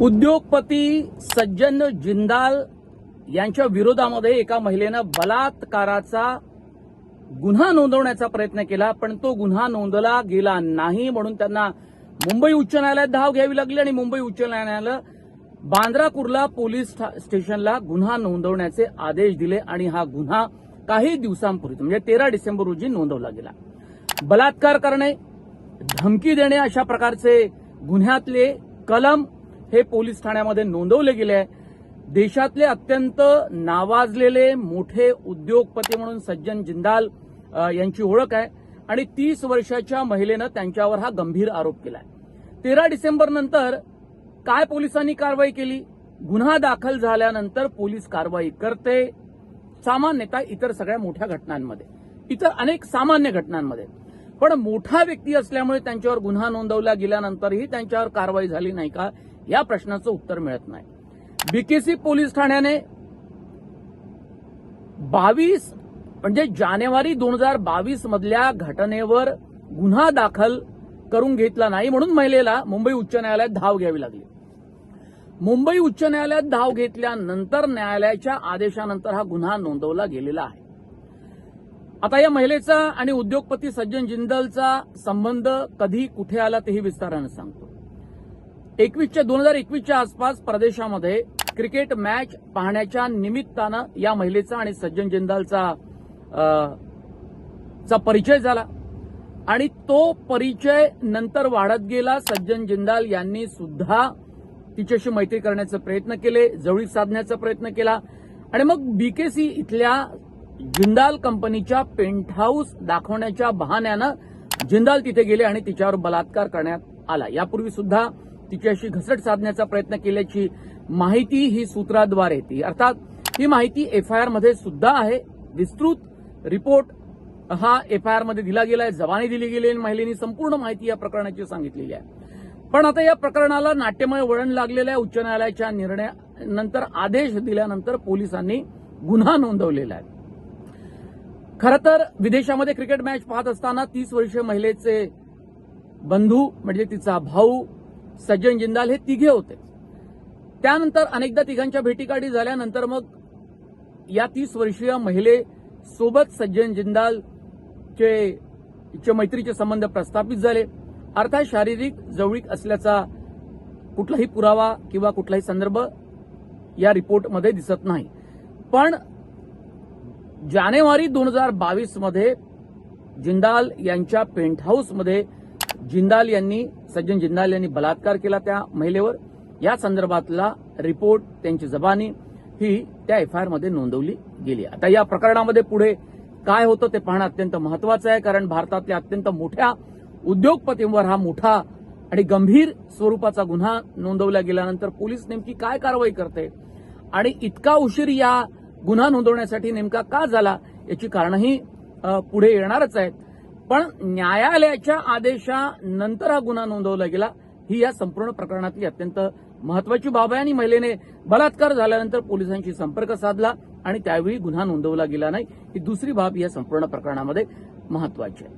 उद्योगपती सज्जन जिंदाल यांच्या विरोधामध्ये एका महिलेनं बलात्काराचा गुन्हा नोंदवण्याचा प्रयत्न केला पण तो गुन्हा नोंदला गेला नाही म्हणून त्यांना मुंबई उच्च न्यायालयात धाव घ्यावी लागली आणि मुंबई उच्च न्यायालयानं बांद्रा कुर्ला पोलीस स्टेशनला गुन्हा नोंदवण्याचे आदेश दिले आणि हा गुन्हा काही दिवसांपूर्वी म्हणजे तेरा डिसेंबर रोजी नोंदवला गेला. बलात्कार करणे धमकी देणे अशा प्रकारचे गुन्ह्यातले कलम हे पोलीस ठाण्यामध्ये नोंदवले गेले आहे. देशातले अत्यंत नावाजलेले मोठे उद्योगपती म्हणून सज्जन जिंदाल यांची ओळख आहे. आणि तीस वर्षाच्या महिलेनं त्यांच्यावर हा गंभीर आरोप केला आहे तेरा डिसेंबर नंतर काय पोलिसांनी कारवाई केली? गुन्हा दाखल झाल्यानंतर पोलीस कारवाई करते. सामान्यतः इतर सगळ्या मोठ्या घटनांमध्ये. इतर अनेक सामान्य घटनांमध्ये. पण मोठा व्यक्ती असल्यामुळे त्यांच्यावर गुन्हा नोंदवला गेल्यानंतरही त्यांच्यावर कारवाई झाली नाही का? या प्रश्नाचं उत्तर मिळत नाही. बीकेसी पोलीस ठाण्याने बावीस म्हणजे जानेवारी दोन हजार बावीस मधल्या घटनेवर गुन्हा दाखल करून घेतला नाही म्हणून महिलेला मुंबई उच्च न्यायालयात धाव घ्यावी लागली. मुंबई उच्च न्यायालयात धाव घेतल्यानंतर न्यायालयाच्या आदेशानंतर हा गुन्हा नोंदवला गेलेला आहे. आता या महिलेचा आणि उद्योगपती सज्जन जिंदलचा संबंध कधी कुठे आला तेही विस्तारानं सांगतो. एकवीसच्या दोन हजार एकवीसच्या आसपास प्रदेशामध्ये क्रिकेट मॅच पाहण्याच्या निमित्तानं या महिलेचा आणि सज्जन जिंदालचा चा परिचय झाला. आणि तो परिचय नंतर वाढत गेला. सज्जन जिंदाल यांनी सुद्धा तिच्याशी मैत्री करण्याचे प्रयत्न केले जवळीक साधण्याचा प्रयत्न केला. आणि मग बीकेसी इथल्या जिंदाल कंपनीच्या पेंट हाऊस दाखवण्याच्या बहाण्यानं जिंदाल तिथे गेले आणि तिच्यावर बलात्कार करण्यात आला. यापूर्वी सुद्धा तिच्याशी घसट साधण्याचा प्रयत्न केल्याची माहिती ही सूत्राद्वारे येते. अर्थात ही माहिती एफ आयमध्ये सुद्धा आहे. विस्तृत रिपोर्ट हा एफ आयमध्ये दिला गेलाय जबानी दिली गेली आणि महिलेनी संपूर्ण माहिती या प्रकरणाची सांगितलेली आहे. पण आता या प्रकरणाला नाट्यमय वळण लागलेलं आहे. उच्च न्यायालयाच्या निर्णयानंतर आदेश दिल्यानंतर पोलिसांनी गुन्हा नोंदवलेला आहे. खरं तर विदेशामध्ये क्रिकेट मॅच पाहत असताना तीस वर्षीय महिलेचे बंधू म्हणजे तिचा भाऊ सज्जन जिंदाल हे तिघे होते. त्यानंतर अनेकदा तिघांच्या भेटीगाठी झाल्यानंतर मग या तीस वर्षीय महिलेसोबत सज्जन जिंदालचे चे मैत्रीचे संबंध प्रस्थापित झाले. अर्थात शारीरिक जवळीक असल्याचा कुठलाही पुरावा किंवा कुठलाही संदर्भ या रिपोर्टमध्ये दिसत नाही. पण जानेवारी दोन हजार बावीसमध्ये जिंदाल यांच्या पेंट हाऊसमध्ये जिंदाल यांनी सज्जन जिंदाल यांनी बलात्कार केला त्या महिलेवर. या संदर्भातला रिपोर्ट त्यांची जबानी ही त्या एफ आय आरमध्ये नोंदवली गेली. आता या प्रकरणामध्ये पुढे काय होतं ते पाहणं अत्यंत महत्वाचं आहे कारण भारतातल्या अत्यंत मोठ्या उद्योगपतींवर हा मोठा आणि गंभीर स्वरूपाचा गुन्हा नोंदवला गेल्यानंतर पोलीस नेमकी काय कारवाई करते आणि इतका उशीर या गुन्हा नोंदवण्यासाठी नेमका का झाला याची कारणंही पुढे येणारच आहेत. पण न्यायालयाच्या आदेशानंतर हा गुन्हा नोंदवला गेला. ही या संपूर्ण प्रकरणातली अत्यंत महत्वाची बाब आहे आणि महिलेने बलात्कार झाल्यानंतर पोलिसांशी संपर्क साधला आणि त्यावेळी गुन्हा नोंदवला गेला नाही. ही दुसरी बाब या संपूर्ण प्रकरणामध्ये महत्वाची आहे.